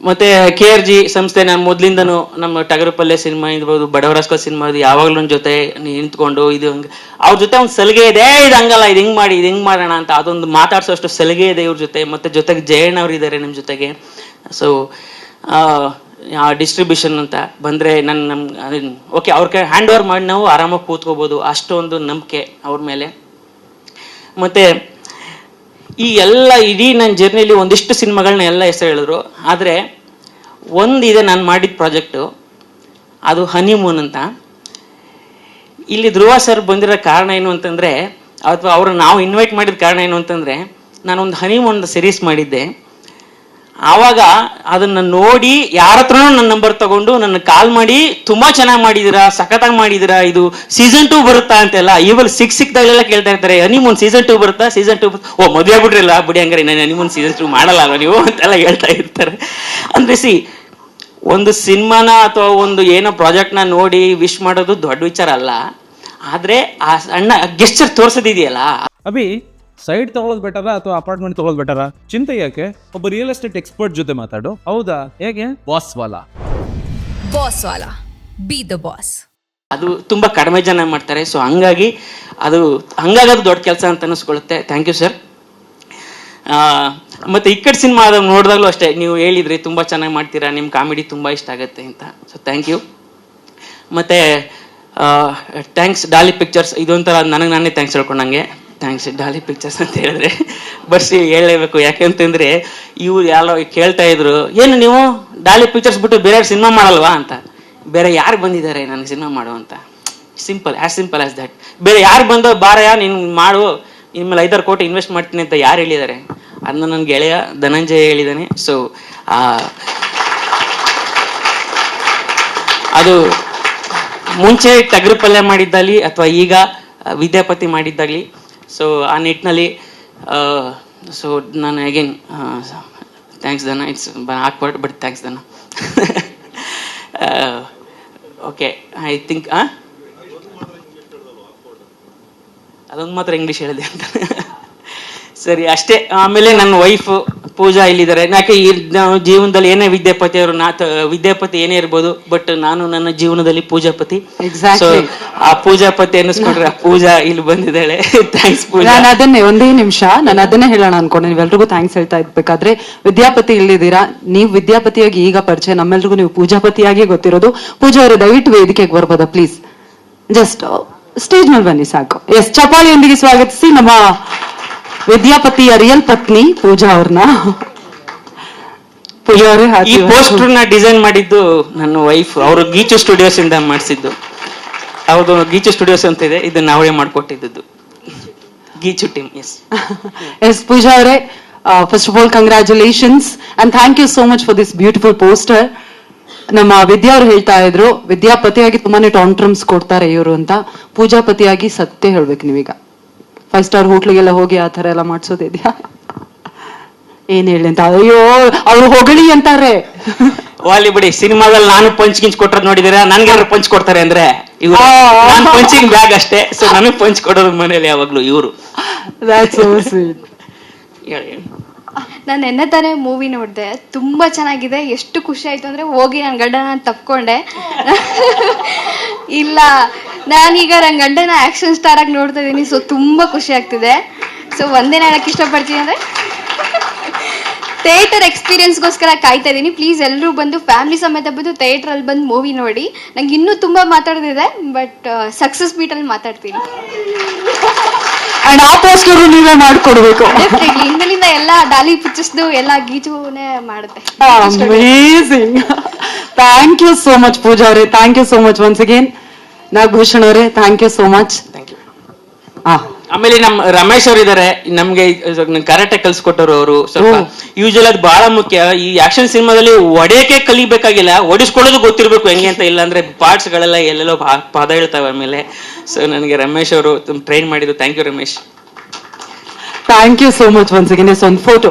ಮತ್ತೆ K R G ಸಂಸ್ಥೆ ನಾನು ಮೊದ್ಲಿಂದನು ನಮ್ಮ ಟಗರುಪಲ್ಲೆ ಸಿನಿಮಾ ಇರ್ಬೋದು ಬಡವರಸ್ಕೋ ಸಿನಿಮಾ ಇದು ಯಾವಾಗ್ಲೂ ನನ್ನ ಜೊತೆ ನಿಂತ್ಕೊಂಡು ಇದು ಹಂಗೆ ಅವ್ರ ಜೊತೆ ಒಂದು ಸಲಿಗೆ ಇದೆ "ಏ, ಇದು ಹಂಗಲ್ಲ ಇದು ಹಿಂಗ್ ಮಾಡಿ ಇದು ಹಿಂಗ್ ಮಾಡೋಣ ಅಂತ ಅದೊಂದು ಮಾತಾಡ್ಸೋಷ್ಟು ಸಲಿಗೆ ಇದೆ ಇವ್ರ ಜೊತೆ. ಮತ್ತೆ ಜೊತೆಗೆ ಜಯಣ್ಣ ಅವ್ರು ಇದ್ದಾರೆ ನಿಮ್ಮ ಜೊತೆಗೆ. ಸೊ ಡಿಸ್ಟ್ರಿಬ್ಯೂಷನ್ ಅಂತ ಬಂದ್ರೆ ನನ್ನ ನಮ್ ಓಕೆ ಅವ್ರ ಕೈ ಹ್ಯಾಂಡ್ ಓವರ್ ಮಾಡಿ ನಾವು ಆರಾಮಾಗಿ ಕೂತ್ಕೋಬಹುದು ಅಷ್ಟೊಂದು ನಂಬಿಕೆ ಅವ್ರ ಮೇಲೆ. ಮತ್ತೆ ಈ ಎಲ್ಲ ಇಡೀ ನನ್ನ ಜರ್ನಿಲಿ ಒಂದಿಷ್ಟು ಸಿನಿಮಾಗಳನ್ನ ಎಲ್ಲ ಹೆಸರು ಹೇಳಿದ್ರು. ಆದರೆ ಒಂದಿದೆ ನಾನು ಮಾಡಿದ ಪ್ರಾಜೆಕ್ಟು, ಅದು ಹನಿಮೂನ್ ಅಂತ. ಇಲ್ಲಿ ಧ್ರುವ ಸರ್ ಬಂದಿರೋ ಕಾರಣ ಏನು ಅಂತಂದರೆ, ಅಥವಾ ಅವ್ರು ನಾವು ಇನ್ವೈಟ್ ಮಾಡಿದ ಕಾರಣ ಏನು ಅಂತಂದರೆ, ನಾನೊಂದು ಹನಿಮೂನ್ ಸೀರೀಸ್ ಮಾಡಿದ್ದೆ. ಆವಾಗ ಅದನ್ನ ನೋಡಿ ಯಾರ ಹತ್ರನೂ ನನ್ನ ನಂಬರ್ ತಗೊಂಡು ನನ್ನ ಕಾಲ್ ಮಾಡಿ, ತುಂಬಾ ಚೆನ್ನಾಗಿ ಮಾಡಿದಿರಾ, ಸಖತ್ತಾಗಿ ಮಾಡಿದಿರಾ, ಇದು ಸೀಸನ್ ಟೂ ಬರುತ್ತಾ ಅಂತೆಲ್ಲ ಇವಲ್ ಸಿಕ್ ಸಿಕ್ದಾಗಲೆಲ್ಲ ಕೇಳ್ತಾ ಇರ್ತಾರೆ ಹನಿಮೂನ್ ಸೀಸನ್ ಟೂ ಬರುತ್ತಾ ಸೀಸನ್ ಟೂ ಓ, ಮದುವೆ ಆಗ್ಬಿಟ್ರಿಲ್ಲ, ಬಿಡಿ ಹಂಗಾರೆ ನಾನು ಹನಿಮೂನ್ ಸೀಸನ್ ಟೂ ಮಾಡಲ್ಲ ನೀವು? ಅಂತೆಲ್ಲ ಹೇಳ್ತಾ ಇರ್ತಾರೆ. ಅಂದ್ರೆ ಸಿ, ಒಂದು ಸಿನಿಮಾನ ಅಥವಾ ಒಂದು ಏನೋ ಪ್ರಾಜೆಕ್ಟ್ನ ನೋಡಿ ವಿಶ್ ಮಾಡೋದು ದೊಡ್ಡ ವಿಚಾರ ಅಲ್ಲ. ಆದ್ರೆ ಆ ಸಣ್ಣ ಗೆಸ್ಚರ್ ತೋರ್ಸೋದಿದೆಯಲ್ಲ? ಅಭಿ ಸೈಡ್ ತಗೊಳ್ಳೋದು ಬೆಟರ ಅಥವಾ ಅಪಾರ್ಟ್ಮೆಂಟ್ ತಗೊಳ್ಳೋದು ಬೆಟರ? ಚಿಂತೆ ಯಾಕೆ? ಒಬ್ಬ ರಿಯಲ್ ಎಸ್ಟೇಟ್ ಎಕ್ಸ್ಪರ್ಟ್ ಜೊತೆ ಮಾತಾಡು. ಹೌದಾ? ಹೇಗೆ? ಬಾಸ್ ವಾಲಾ. ಬಾಸ್ ವಾಲಾ. ಬಿ ದ ಬಾಸ್ ಅದು ತುಂಬಾ ಕಡಿಮೆ ಜನ ಮಾಡ್ತಾರೆ ಸೊ ಹಂಗಾಗಿ ಅದು ಹಂಗಾಗಿ ಅದು ದೊಡ್ಡ ಕೆಲಸ ಅಂತ ಅನಿಸ್ಕೊಳ್ಳುತ್ತೆ. ಥ್ಯಾಂಕ್ ಯು ಸರ್ ಮತ್ತೆ ಇಕ್ಕಟ್ ಸಿನಿಮಾ ನೋಡಿದಾಗಲೂ ಅಷ್ಟೇ ನೀವು ಹೇಳಿದ್ರಿ ತುಂಬಾ ಚೆನ್ನಾಗಿ ಮಾಡ್ತೀರಾ ನಿಮ್ಮ ಕಾಮಿಡಿ ತುಂಬಾ ಇಷ್ಟ ಆಗುತ್ತೆ ಅಂತ. ಸೊ ಥ್ಯಾಂಕ್ ಯು ಮತ್ತೆ ಥ್ಯಾಂಕ್ಸ್ ಡಾಲಿ ಪಿಕ್ಚರ್ಸ್ ಇದೊಂಥರ ನನಗೆ ನಾನೇ ಥ್ಯಾಂಕ್ಸ್ ಹೇಳ್ಕೊಂಡಂಗೆ. ಥ್ಯಾಂಕ್ಸ್ ಡಾಲಿ ಪಿಕ್ಚರ್ಸ್ ಅಂತ ಹೇಳಿದ್ರೆ. ಬಸ್ ಹೇಳಲೇಬೇಕು. ಯಾಕೆಂತಂದ್ರೆ ಇವ್ರು ಯಾರೋ ಕೇಳ್ತಾ ಇದ್ರು, ಏನು ನೀವು? ಡಾಲಿ ಪಿಕ್ಚರ್ಸ್ ಬಿಟ್ಟು ಬೇರೆ ಸಿನಿಮಾ ಮಾಡಲ್ವಾ? ಅಂತ. ಬೇರೆ ಯಾರು ಬಂದಿದ್ದಾರೆ ನನಗೆ ಸಿನಿಮಾ ಮಾಡು ಅಂತ. Simple as simple as that ಬೇರೆ ಯಾರು ಬಂದೋ ಬಾರಯ್ಯ ನೀನು ಮಾಡು. ಇನ್ಮೇಲೆ ಐದಾರು ಕೋಟಿ ಇನ್ವೆಸ್ಟ್ ಮಾಡ್ತೀನಿ ಅಂತ ಯಾರು ಹೇಳಿದ್ದಾರೆ? ಅದನ್ನ ನನ್ನ ಗೆಳೆಯ ಧನಂಜಯ ಹೇಳಿದ್ದಾನೆ. ಸೊ ಅದು ಮುಂಚೆ ಟಗರು ಪಲ್ಯ ಮಾಡಿದ್ದಾಗಲಿ ಅಥವಾ ಈಗ ವಿದ್ಯಾಪತಿ ಮಾಡಿದ್ದಾಗಲಿ ಸೊ ಆ ನಿಟ್ಟಿನಲ್ಲಿ ಸೊ ನಾನು ಅಗೇನ್ ಥ್ಯಾಂಕ್ಸ್ ದನ. ಇಟ್ಸ್ ಹಾಕ್ಬಾರ್ದು but thanks Dhana. Okay I think ಅದೊಂದು ಮಾತ್ರ ಇಂಗ್ಲೀಷ್ ಹೇಳಿದೆ ಅಂತ. ಸರಿ, ಅಷ್ಟೇ. ಆಮೇಲೆ ನನ್ನ ವೈಫ್ ಪೂಜಾ ಇಲ್ಲಿದ್ದಾರೆ. ಯಾಕೆ ಈ ನಾವು ಜೀವನದಲ್ಲಿ ಏನೇ ವಿದ್ಯಾಪತಿ ಅವರು ನಾ ವಿದ್ಯಾಪತಿ ಏನೇ ಇರ್ಬೋದು ಬಟ್ ನಾನು ನನ್ನ ಜೀವನದಲ್ಲಿ ಪೂಜಾಪತಿ. ಆ ಪೂಜಾಪತಿ ಅನ್ನಿಸ್ಕೊಂಡ್ರೆ ಪೂಜಾ ಇಲ್ಲಿ ಬಂದಿದ್ದಾಳೆ. ಥ್ಯಾಂಕ್ಸ್ ಪೂಜಾ. ನಾನು ಅದನ್ನೇ ಒಂದೇ ನಿಮಿಷ ನಾನು ಅದನ್ನೇ ಹೇಳೋಣ ಅನ್ಕೊಂಡೆ. ನೀವೆಲ್ರಿಗೂ ಥ್ಯಾಂಕ್ಸ್ ಹೇಳ್ತಾ ಇರ್ಬೇಕಾದ್ರೆ ವಿದ್ಯಾಪತಿ ಇಲ್ಲಿದ್ದೀರಾ? ನೀವು ವಿದ್ಯಾಪತಿಯಾಗಿ ಈಗ ಪರಿಚಯ ನಮ್ಮೆಲ್ರಿಗೂ ನೀವು ಪೂಜಾಪತಿಯಾಗಿ ಗೊತ್ತಿರೋದು. ಪೂಜಾ ಅವರು ದಯವಿಟ್ಟು ವೇದಿಕೆಗೆ ಬರ್ಬೋದಾ ಪ್ಲೀಸ್ ಜಸ್ಟ್ ಸ್ಟೇಜ್ ಮೇಲೆ ಬನ್ನಿ ಸಾಕು. ಎಸ್ ಚಪಾಳಿಯೊಂದಿಗೆ ಸ್ವಾಗತಿಸಿ ನಮ್ಮ ವಿದ್ಯಾಪತಿಯ ಅರಿಯನ್ ಪತ್ನಿ ಪೂಜಾ ಅವ್ರನ್ನ. ಪೂಜಾ ಅವರೇ ಈ ಪೋಸ್ಟರ್ನ ಡಿಸೈನ್ ಮಾಡಿದ್ದು ನನ್ನ ವೈಫ್ ಅವರು ಗೀಚು ಸ್ಟುಡಿಯೋಸ್ ಇಂದ ಮಾಡಿಸಿದ್ದು. ಹೌದು ಗೀಚು ಸ್ಟುಡಿಯೋಸ್ ಅಂತ ಇದೆ. ಇದನ್ನ ಅವಳೇ ಮಾಡ್ಕೊಟ್ಟಿದ್ದು Geechu team S S Pooja ಅವರೇ first of all congratulations and thank you so much for this beautiful poster ನಮ್ಮ ವಿದ್ಯಾ ಅವರು ಹೇಳ್ತಾ ಇದ್ರು ವಿದ್ಯಾಪತಿಯಾಗಿ ತುಂಬಾನೇ ಟಾಂಟ್ರಮ್ಸ್ ಕೊಡ್ತಾರೆ ಇವರು ಅಂತ. ಪೂಜಾಪತಿಯಾಗಿ ಸತ್ಯ ಹೇಳ್ಬೇಕು ನೀವೀಗ. ಫೈವ್ ಸ್ಟಾರ್ ಹೋಟ್ಲಿಗೆಲ್ಲ ಹೋಗಿ ಆ ತರ ಎಲ್ಲ ಮಾಡಿಸೋದಿದ್ಯಾ? ಏನ್ ಹೇಳಿ ಅಂತ? ಅಯ್ಯೋ ಅವ್ರು ಹೊಗಳಿ ಅಂತಾರೆ. ವಾಲಿ ಬಿಡಿ ಸಿನಿಮಾದಲ್ಲಿ ನಾನು ಪಂಚ್ ಗಿಂಚ್ ಕೊಟ್ಟದ್ ನೋಡಿದಿರಾ? ನನ್ಗೆ ಯಾರು ಪಂಚ್ ಕೊಡ್ತಾರೆ ಅಂದ್ರೆ ಇವ್ರು. ನಾನು ಪಂಚಿಂಗ್ ಬ್ಯಾಗ್ ಅಷ್ಟೇ ಸೊ ನನಗೆ ಪಂಚ್ ಕೊಡೋದು ಮನೇಲಿ ಯಾವಾಗ್ಲೂ ಇವರು. ನಾನು ನೆನ್ನೆ ತಾನೇ ಮೂವಿ ನೋಡಿದೆ. ತುಂಬಾ ಚೆನ್ನಾಗಿದೆ. ಎಷ್ಟು ಖುಷಿ ಆಯ್ತು ಅಂದ್ರೆ ಹೋಗಿ ನನ್ನ ನಾನು ತಪ್ಕೊಂಡೆ. ಇಲ್ಲ ನಾನೀಗ ನನ್ ಗಂಡನ ಆಕ್ಷನ್ ಸ್ಟಾರ್ ಆಗಿ ನೋಡ್ತಾ ಇದ್ದೀನಿ ಸೊ ತುಂಬಾ ಖುಷಿ ಆಗ್ತಿದೆ. ಸೊ ಒಂದೇ ಹೇಳಕ್ಕೆ ಇಷ್ಟಪಡ್ತೀನಿ ಅಂದ್ರೆ ಥಿಯೇಟರ್ ಎಕ್ಸ್ಪೀರಿಯನ್ಸ್ಗೋಸ್ಕರ ಕಾಯ್ತಾ ಇದ್ದೀನಿ ಪ್ಲೀಸ್ ಎಲ್ಲರೂ ಬಂದು ಫ್ಯಾಮಿಲಿ ಸಮೇತ ಬಂದು ಥಿಯೇಟ್ರಲ್ಲಿ ಬಂದು ಮೂವಿ ನೋಡಿ. ನಂಗೆ ಇನ್ನೂ ತುಂಬಾ ಮಾತಾಡೋದಿದೆ ಬಟ್ ಸಕ್ಸಸ್ ಅಲ್ಲಿ ಮಾತಾಡ್ತೀನಿ. ನೀವೇ ಮಾಡ್ಕೊಡ್ಬೇಕು. ಎಲ್ಲ ಡಾಲಿ ಪಿಕ್ಚರ್ಸ್ದು ಎಲ್ಲ ಗೀಚುನೇ ಮಾಡುತ್ತೆ. Thank you so much Pooja ಅವರೇ thank you so much once again Nagabhushan ಅವರೇ thank you so much thank you ಆ. ಆಮೇಲೆ ನಮ್ಮ ರಮೇಶ್ ಅವರು ಇದಾರೆ ನಮ್ಗೆ ಕರಾಟೆ ಕಲ್ಸ್ಕೊಟ್ಟರು ಅವರು ಸ್ವಲ್ಪ. ಯೂಶಲ್ ಅದು ಬಹಳ ಮುಖ್ಯ. ಈ ಆಕ್ಷನ್ ಸಿನಿಮಾದಲ್ಲಿ ಒಡೆಯಕ್ಕೆ ಕಲಿಬೇಕಾಗಿಲ್ಲ ಓಡಿಸ್ಕೊಳ್ಳೋದು ಗೊತ್ತಿರ್ಬೇಕು ಹೆಂಗೆ ಅಂತ ಇಲ್ಲ ಅಂದ್ರೆ ಪಾರ್ಟ್ಸ್ ಗಳೆಲ್ಲ ಎಲ್ಲೆಲ್ಲೋ ಪಾ- ಪದ ಹೇಳ್ತಾವೆ ಆಮೇಲೆ. ಸೊ ನನಗೆ ರಮೇಶ್ ಅವರು ಟ್ರೈನ್ ಮಾಡಿದ್ದು thank you Ramesh. Thank you so much once again yes ಒಂದು ಫೋಟೋ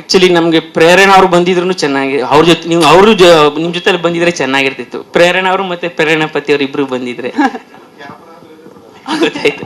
ಆಕ್ಚುಲಿ ನಮ್ಗೆ ಪ್ರೇರಣ ಅವರು ಬಂದಿದ್ರು ಚೆನ್ನಾಗಿ ಅವ್ರ ಜೊತೆ ನೀವು ಅವರು ನಿಮ್ ಜೊತೆ ಬಂದಿದ್ರೆ ಚೆನ್ನಾಗಿರ್ತಿತ್ತು. ಪ್ರೇರಣ ಅವರು ಮತ್ತೆ ಪ್ರೇರಣಾ ಪತಿ ಅವ್ರು ಇಬ್ರು ಬಂದಿದ್ರೆ. ಗೊತ್ತಾಯ್ತು.